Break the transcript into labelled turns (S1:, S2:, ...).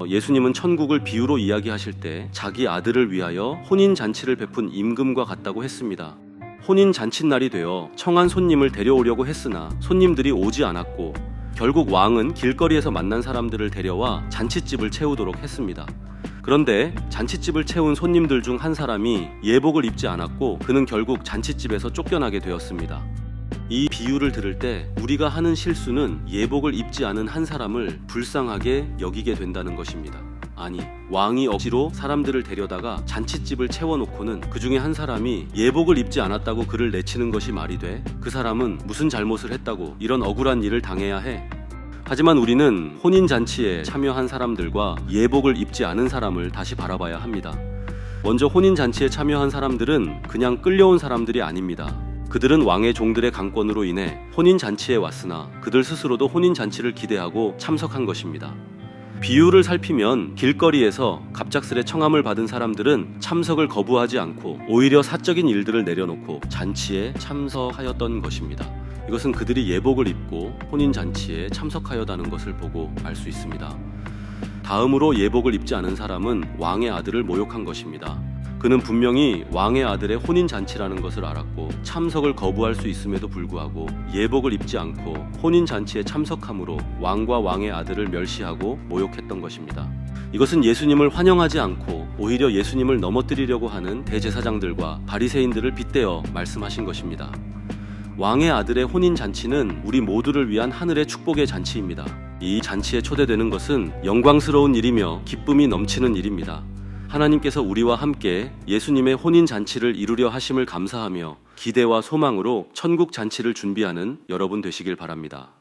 S1: 어, 예수님은 천국을 비유로 이야기하실 때 자기 아들을 위하여 혼인 잔치를 베푼 임금과 같다고 했습니다. 혼인 잔칫날이 되어 청한 손님을 데려오려고 했으나 손님들이 오지 않았고 결국 왕은 길거리에서 만난 사람들을 데려와 잔칫집을 채우도록 했습니다. 그런데 잔칫집을 채운 손님들 중 한 사람이 예복을 입지 않았고 그는 결국 잔칫집에서 쫓겨나게 되었습니다. 이 비유를 들을 때 우리가 하는 실수는 예복을 입지 않은 한 사람을 불쌍하게 여기게 된다는 것입니다. 아니, 왕이 억지로 사람들을 데려다가 잔칫집을 채워놓고는 그 중에 한 사람이 예복을 입지 않았다고 그를 내치는 것이 말이 돼? 그 사람은 무슨 잘못을 했다고 이런 억울한 일을 당해야 해? 하지만 우리는 혼인잔치에 참여한 사람들과 예복을 입지 않은 사람을 다시 바라봐야 합니다. 먼저 혼인잔치에 참여한 사람들은 그냥 끌려온 사람들이 아닙니다. 그들은 왕의 종들의 강권으로 인해 혼인 잔치에 왔으나 그들 스스로도 혼인 잔치를 기대하고 참석한 것입니다. 비유를 살피면 길거리에서 갑작스레 청함을 받은 사람들은 참석을 거부하지 않고 오히려 사적인 일들을 내려놓고 잔치에 참석하였던 것입니다. 이것은 그들이 예복을 입고 혼인 잔치에 참석하였다는 것을 보고 알 수 있습니다. 다음으로 예복을 입지 않은 사람은 왕의 아들을 모욕한 것입니다. 그는 분명히 왕의 아들의 혼인 잔치라는 것을 알았고 참석을 거부할 수 있음에도 불구하고 예복을 입지 않고 혼인 잔치에 참석함으로 왕과 왕의 아들을 멸시하고 모욕했던 것입니다. 이것은 예수님을 환영하지 않고 오히려 예수님을 넘어뜨리려고 하는 대제사장들과 바리새인들을 빗대어 말씀하신 것입니다. 왕의 아들의 혼인 잔치는 우리 모두를 위한 하늘의 축복의 잔치입니다. 이 잔치에 초대되는 것은 영광스러운 일이며 기쁨이 넘치는 일입니다. 하나님께서 우리와 함께 예수님의 혼인 잔치를 이루려 하심을 감사하며 기대와 소망으로 천국 잔치를 준비하는 여러분 되시길 바랍니다.